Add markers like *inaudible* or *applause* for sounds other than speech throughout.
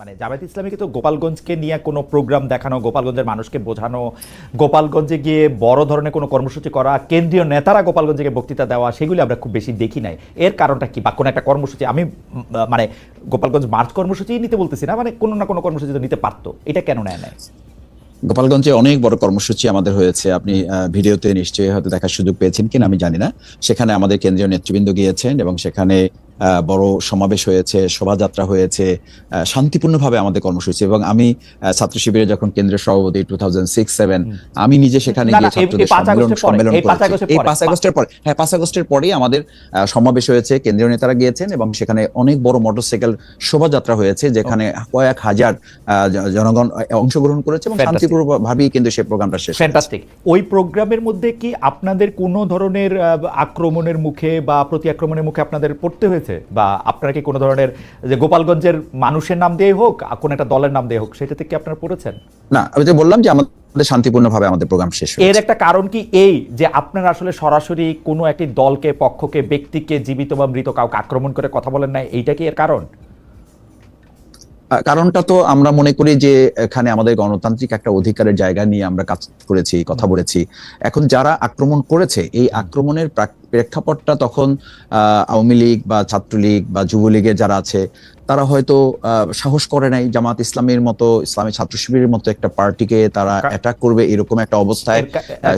মানে জামায়াত ইসলামীকে তো গোপালগঞ্জকে নিয়ে কোনো প্রোগ্রাম দেখানো, গোপালগঞ্জের মানুষকে বোঝানো, গোপালগঞ্জে গিয়ে বড় ধরনের কোনো কর্মসূচি করা, কেন্দ্রীয় নেতারা গোপালগঞ্জে বক্তৃতা দেওয়া, সেগুলি আমরা খুব বেশি দেখি নাই। এর কারণটা কি? বা কোনো একটা কর্মসূচি, আমি মানে গোপালগঞ্জ মার্চ কর্মসূচি নিতে বলতেছি না মানে কোনো না কোনো কর্মসূচি তো নিতে পারতো। এটা কেন নেয় নাই? গোপালগঞ্জে অনেক বড় কর্মসূচি আমাদের হয়েছে। আপনি ভিডিওতে নিশ্চয়ই হয়তো দেখার সুযোগ পেয়েছেন কিনা, আমি জানি না। সেখানে আমাদের কেন্দ্রীয় নেতৃবৃন্দ গিয়েছেন এবং সেখানে বড় সমাবেশ হয়েছে শোভাযাত্রা হয়েছে শান্তিপূর্ণভাবে আমাদের কর্মসূচি এবং আমি ছাত্র শিবিরে যখন কেন্দ্রীয় সভাপতি টু থাউজেন্ড সিক্স সেভেন আমি নিজে সেখানে গিয়ে ছাত্রদের সম্মেলন সম্মেলন এই পাঁচ করেছি। আগস্টের এই পরে, পাঁচ আগস্টের পরে হ্যাঁ পাঁচ আগস্টের পরেই আমাদের সমাবেশ হয়েছে কেন্দ্রীয় নেতারা গিয়েছেন এবং সেখানে অনেক বড় মোটরসাইকেল শোভাযাত্রা হয়েছে যেখানে কয়েক হাজার আহ, জনগণ অংশগ্রহণ করেছে এবং. শান্তিপূর্ণভাবেই কিন্তু সেই প্রোগ্রামটা শেষ ফ্যান্টাস্টিক ওই প্রোগ্রামের মধ্যে কি আপনাদের কোনো ধরনের আক্রমণের মুখে বা প্রতি আক্রমণের মুখে আপনাদের পড়তে হয়েছে? বা আপনারা কি কোনো ধরনের যে গোপালগঞ্জের মানুষের নাম দিয়ে হোক কোনো একটা দলের নাম দিয়ে হোক সেটাতে কি আপনারা পড়েছেন? না আমি তো বললাম যে আমাদের শান্তিপূর্ণভাবে আমাদের প্রোগ্রাম শেষ এর একটা কারণ কি এই যে আপনারা আসলে সরাসরি কোনো একটি দলকে পক্ষকে ব্যক্তিকে জীবিত বা মৃত কাউকে আক্রমণ করে কথা বলেন না এইটা কি এর কারণ? কারণটা তো আমরা মনে করি যে এখানে আমাদের গণতান্ত্রিক একটা অধিকারের জায়গা নিয়ে আমরা কাজ করেছি কথা বলেছি। এখন যারা আক্রমণ করেছে এই আক্রমণের প্রাক- প্রেক্ষাপটটা তখন আওয়ামী লীগ বা ছাত্রলীগ বা যুবলীগের যারা আছে তারা হয়তো সাহস করে নাই জামাত ইসলামের মতো ইসলামী ছাত্র শিবিরের মতো একটা পার্টিকে তারা অ্যাটাক করবে এরকম একটা অবস্থায় এর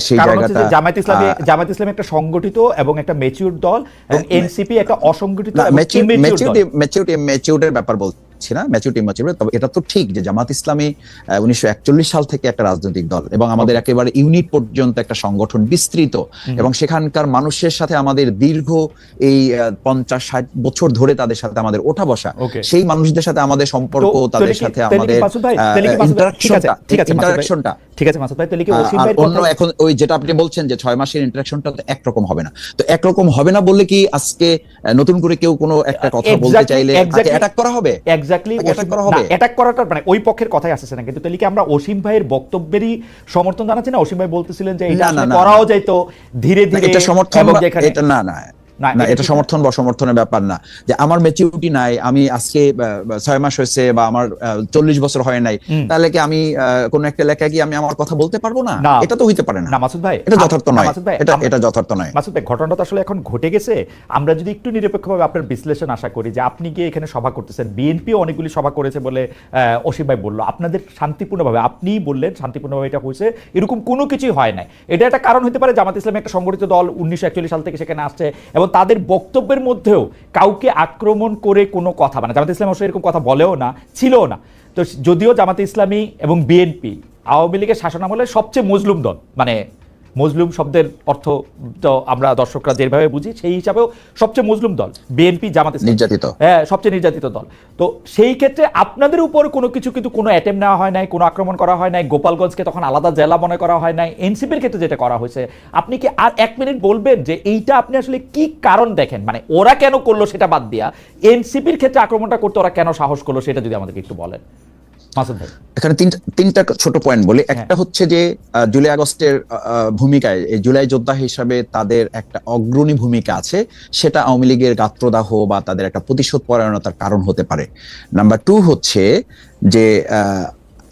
সেই জায়গাটা জামায়াত ইসলামী আহ, জামায়াত ইসলামী একটা সংগঠিত এবং একটা মেচিউর দল এবং এনসিপি একটা অসংগঠিত না এবং immature ব্যাপার ম্যাচিউরিটি বলছি না ম্যাচুরিটি ম্যাচিউরিটি তবে এটা তো ঠিক যে জামাত ইসলামী উনিশশো একচল্লিশ সাল থেকে একটা রাজনৈতিক দল এবং আমাদের একেবারে ইউনিট পর্যন্ত একটা সংগঠন বিস্তৃত এবং সেখানকার মানুষের সাথে আমাদের দীর্ঘ এই পঞ্চাশ ষাট বছর ধরে তাদের সাথে আমাদের ওঠা বসা। সেই মানুষদের সাথে আমাদের সম্পর্ক তাদের সাথে আমাদের ইন্টারাকশনটা ঠিক আছে, ইন্টারাকশনটা ঠিক আছে মাসুদ ভাই তাহলে কি ওসিম আর অন্য এখন ওই যেটা আপনি বলছেন যে মাসের ইন্টারাকশনটা তো একরকম হবে না। তো একরকম হবে না বললে কি আজকে নতুন করে কেউ কোনো একটা কথা বলতে চাইলে. অ্যাটাক করা হবে? এক্স্যাক্টলি attack করা হবে? অ্যাটাক করাটা মানে ওই পক্ষের কথাই আসছে না। কিন্তু তাহলে কি আমরা অসীম ভাইয়ের বক্তব্যেরই সমর্থন জানাচ্ছি না? অসীম ভাই বলতেছিলেন যে এটা না, না, করাও যাইতো ধীরে ধীরে এটা সমর্থন এটা না না। না, এটা। সমর্থন বা সমর্থনের ব্যাপার না। যে আমার ম্যাচিউরিটি নাই আমি আজকে ছয় মাস হয়েছে বা আমার চল্লিশ বছর হয় নাই তাহলে কি আমি কোন একটা এলাকায় কি আমি আমার কথা বলতে পারব না। এটা তো হইতে পারে না। মাসুদ ভাই এটা যথার্থ নয়। এটা এটা যথার্থ নয়। মাসুদ ভাই ঘটনাটা আসলে এখন ঘটে গেছে। আমরা যদি একটু নিরপেক্ষভাবে আপনার বিশ্লেষণ আশা করি যে আপনি গিয়ে এখানে সভা করতেছেন বিএনপি অনেকগুলি সভা করেছে বলে আহ, অসীম ভাই বলল। আপনাদের শান্তিপূর্ণভাবে আপনি বললেন শান্তিপূর্ণভাবে এটা হয়েছে এরকম কোনো কিছুই হয় নাই। এটা একটা কারণ হতে পারে জামাত ইসলামী একটা সংগঠিত দল উনিশশো একচল্লিশ সাল থেকে সেখানে আসছে এবং তাদের বক্তব্যের মধ্যেও কাউকে আক্রমণ করে কোনো কথা মানে জামাতে ইসলাম অবশ্যই এরকম কথা বলেও না, ছিলও না। তো যদিও জামাতে ইসলামী এবং বিএনপি আওয়ামী লীগের শাসনামলে সবচেয়ে মজলুম দল মানে মজলুম শব্দের অর্থ তো আমরা দর্শকরা যেভাবে বুঝি সেই হিসাবেও সবচেয়ে মজলুম দল বিএনপি জামাত। নির্যাতিত। হ্যাঁ সবচেয়ে নির্যাতিত দল তো সেই ক্ষেত্রে আপনাদের উপর কোনো কিছু কিন্তু কোনো অ্যাটেম্প নেওয়া হয় নাই কোনো আক্রমণ করা হয় নাই গোপালগঞ্জকে তখন আলাদা জেলা মনে করা হয় নাই এনসিপির ক্ষেত্রে যেটা করা হয়েছে আপনি কি আর এক মিনিট বলবেন যে এইটা আপনি আসলে কি কারণ দেখেন মানে ওরা কেন করল সেটা বাদ দিয়া এনসিপির ক্ষেত্রে আক্রমণটা করতে ওরা কেন সাহস করল সেটা যদি আমাদেরকে একটু বলেন এখানে তিনটা তিনটা ছোট পয়েন্ট বলি। একটা হচ্ছে যে জুলাই আগস্টের ভূমিকায় এই জুলাই যোদ্ধা হিসাবে তাদের একটা অগ্রণী ভূমিকা আছে। সেটা আওয়ামী লীগের গাত্রদাহ বা তাদের একটা প্রতিশোধ পরায়ণতার কারণ হতে পারে। নাম্বার টু হচ্ছে যে আহ,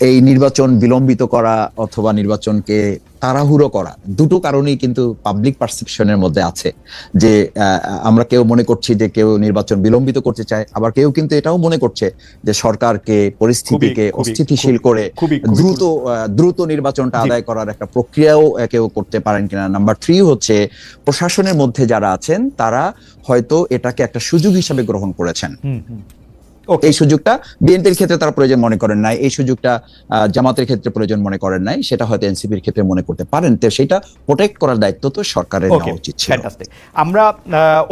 এই নির্বাচন বিলম্বিত করা অথবা নির্বাচনকে তাড়াহুড়ো করা দুটো কারণেই কিন্তু পাবলিক পারসেপশনের মধ্যে আছে যে আমরা কেউ মনে করছি যে কেউ নির্বাচন বিলম্বিত করতে চায় আবার কেউ কিন্তু এটাও মনে করছে যে সরকারকে পরিস্থিতিকে অস্থিতিশীল করে দ্রুত দ্রুত নির্বাচনটা আদায় করার একটা প্রক্রিয়াও কেউ করতে পারেন কিনা। নাম্বার থ্রি হচ্ছে প্রশাসনের মধ্যে যারা আছেন তারা হয়তো এটাকে একটা সুযোগ হিসাবে গ্রহণ করেছেন। এই সুযোগটা বিএনপির ক্ষেত্রে তারা প্রয়োজন মনে করেন নাই এই সুযোগটা জামাতের ক্ষেত্রে প্রয়োজন মনে করেন নাই সেটা হয়তো এনসিপির ক্ষেত্রে মনে করতে পারেন। তো সেটা প্রোটেক্ট করার দায়িত্ব তো সরকারের নেওয়া উচিত ছিল। আমরা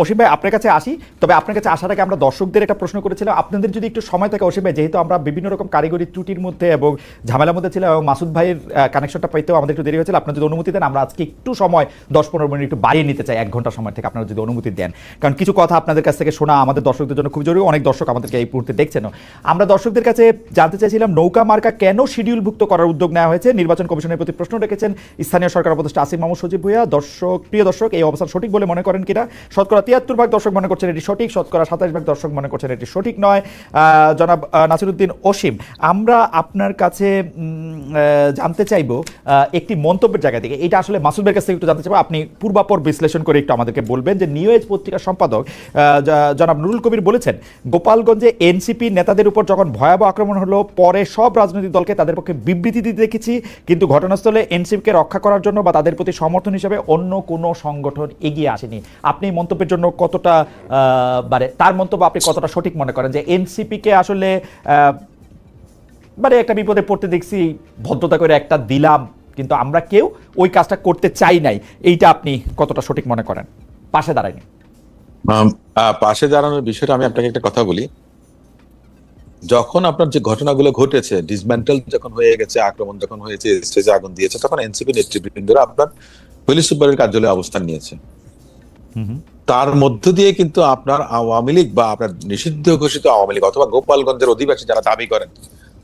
অসীম ভাই আপনার কাছে আসি তবে আপনার কাছে আসার আগে আমরা দর্শকদের একটা প্রশ্ন করেছিলাম। আপনাদের যদি একটু সময় থাকে অসীম ভাই যেহেতু আমরা বিভিন্ন রকম কারিগরি ত্রুটির মধ্যে এবং ঝামেলার মধ্যে ছিলাম এবং মাসুদ ভাইয়ের কানেকশনটা পাইতেও আমাদের একটু দেরি হয়েছিল আপনার যদি অনুমতি দেন আমরা আজকে একটু সময় দশ পনেরো মিনিট একটু বাড়িয়ে নিতে চাই এক ঘণ্টা সময় থেকে আপনারা যদি অনুমতি দেন। কারণ কিছু কথা আপনাদের কাছ থেকে শোনা আমাদের দর্শকদের জন্য খুব জরুরি অনেক দর্শক আমাদেরকে এই মুহূর্তে দেখছেন আমরা দর্শকদের কাছে জানতে চাইছিলাম, নৌকা মার্কা কেন শিডিউলভুক্ত করার উদ্যোগ নেওয়া হয়েছে? নির্বাচন কমিশনের প্রতি প্রশ্ন রেখেছেন স্থানীয় সরকার উপদেষ্টা আসিম মাহমুদ সজীব ভুইয়া। দর্শক, প্রিয় দর্শক, এই অবস্থান সঠিক বলে মনে করেন কিনা? শতকরা তিয়াত্তর ভাগ দর্শক মনে করছেন এটি সঠিক, শতকরা সাতাশ ভাগ দর্শক মনে করছেন এটি সঠিক নয়। জনাব নাসিরুদ্দিন অসীম, আমরা আপনার কাছে জানতে চাইব একটি মন্তব্যের জায়গা থেকে। এটা আসলে মাসুদের কাছ থেকে একটু জানতে চাইব। আপনি পূর্বাপর বিশ্লেষণ করে একটু আমাদেরকে বলবেন যে নিউ এজ পত্রিকার সম্পাদক জনাব নুরুল কবির বলেছেন, গোপালগঞ্জে এনসিপি নেতাদের উপর যখন ভয়াবহ আক্রমণ হলো, পরে সব রাজনৈতিক দলকে তাদের পক্ষে বিবৃতি দিতে দেখেছি। কিন্তু ঘটনাস্থলে এনসিপিকে রক্ষা করার জন্য বা তাদের প্রতি সমর্থন হিসেবে অন্য কোনো সংগঠন এগিয়ে আসেনি। আপনি মন্তব্যের জন্য কতটা মানে তার মন্তব্য আপনি কতটা সঠিক মনে করেন যে এনসিপিকে আসলে মানে একটা বিপদে পড়তে দেখছি, ভদ্রতা করে একটা দিলাম, কিন্তু আমরা কেউ ওই কাজটা করতে চাই নাই। এইটা আপনি কতটা সঠিক মনে করেন? পাশে দাঁড়ায়নি। পাশে দাঁড়ানোর বিষয়টা আমি আপনাকে একটা কথা বলি। যখন আপনার যে ঘটনাগুলো ঘটেছে ডিসমেন্টাল যখন হয়ে গেছে আক্রমণ যখন হয়েছে স্টেজে আগুন দিয়েছে তখন এনসিপি নেতৃবৃন্দরা আপনার পুলিশ সুপারের কার্যালয়ে অবস্থান নিয়েছে। তার মধ্য দিয়ে কিন্তু আপনার আওয়ামী লীগ বা আপনার নিষিদ্ধ ঘোষিত আওয়ামী লীগ অথবা গোপালগঞ্জের অধিবাসী যারা দাবি করেন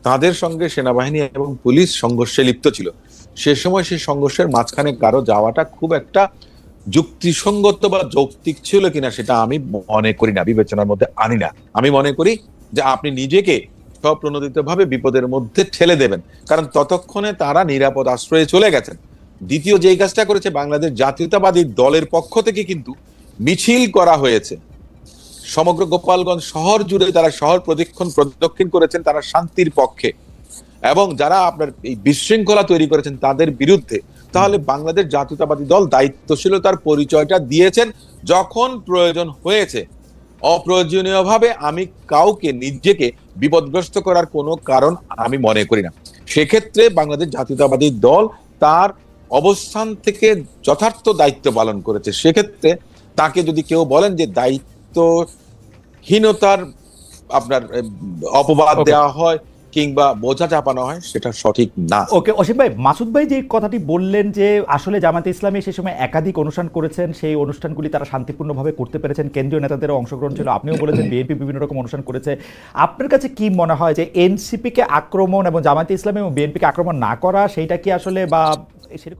তাদের সঙ্গে সেনাবাহিনী এবং পুলিশ সংঘর্ষে লিপ্ত ছিল। সে সময় সেই সংঘর্ষের মাঝখানে কারও যাওয়াটা খুব একটা যুক্তিসঙ্গত বা যৌক্তিক ছিল কিনা সেটা আমি মনে করি না বিবেচনার মধ্যে আনি না। আমি মনে করি যে আপনি নিজেকে স্বপ্রণোদিত ভাবে বিপদের মধ্যে ঠেলে দেবেন। কারণ ততক্ষণে তারা নিরাপদ আশ্রয়ে চলে গেছেন। দ্বিতীয় যেই কাজটা করেছে বাংলাদেশ জাতীয়তাবাদী দলের পক্ষ থেকে কিন্তু মিছিল করা হয়েছে। সমগ্র গোপালগঞ্জ শহর জুড়ে তারা শহর প্রদক্ষিণ প্রদক্ষিণ করেছেন তারা শান্তির পক্ষে। এবং যারা আপনার এই বিশৃঙ্খলা তৈরি করেছেন তাদের বিরুদ্ধে, তাহলে বাংলাদেশ জাতীয়তাবাদী দল দায়িত্বশীলতার পরিচয়টা দিয়েছেন যখন প্রয়োজন হয়েছে। অপ্রয়োজনীয়ভাবে আমি কাউকে নিজেকে বিপদগ্রস্ত করার কোনো কারণ আমি মনে করি না। সেক্ষেত্রে বাংলাদেশ জাতীয়তাবাদী দল তার অবস্থান থেকে যথার্থ দায়িত্ব পালন করেছে। সেক্ষেত্রে তাকে যদি কেউ বলেন যে দায়িত্বহীনতার আপনার অপবাদ দেওয়া হয় কিংবা বোঝা চাপানো হয় সেটা সঠিক না। ওকে অসীম ভাই মাসুদ ভাই যে কথাটি বললেন যে আসলে জামাতে ইসলামী সে সময় একাধিক অনুষ্ঠান করেছেন সেই অনুষ্ঠানগুলি তারা শান্তিপূর্ণভাবে করতে পেরেছেন কেন্দ্রীয় নেতাদেরও অংশগ্রহণ ছিল আপনিও *coughs* বলেছেন বিএনপি বিভিন্ন রকম অনুষ্ঠান করেছে। আপনার কাছে কি মনে হয় যে এনসিপিকে আক্রমণ এবং জামাতে ইসলামী এবং বিএনপিকে আক্রমণ না করা সেইটা কি আসলে বা সেরকম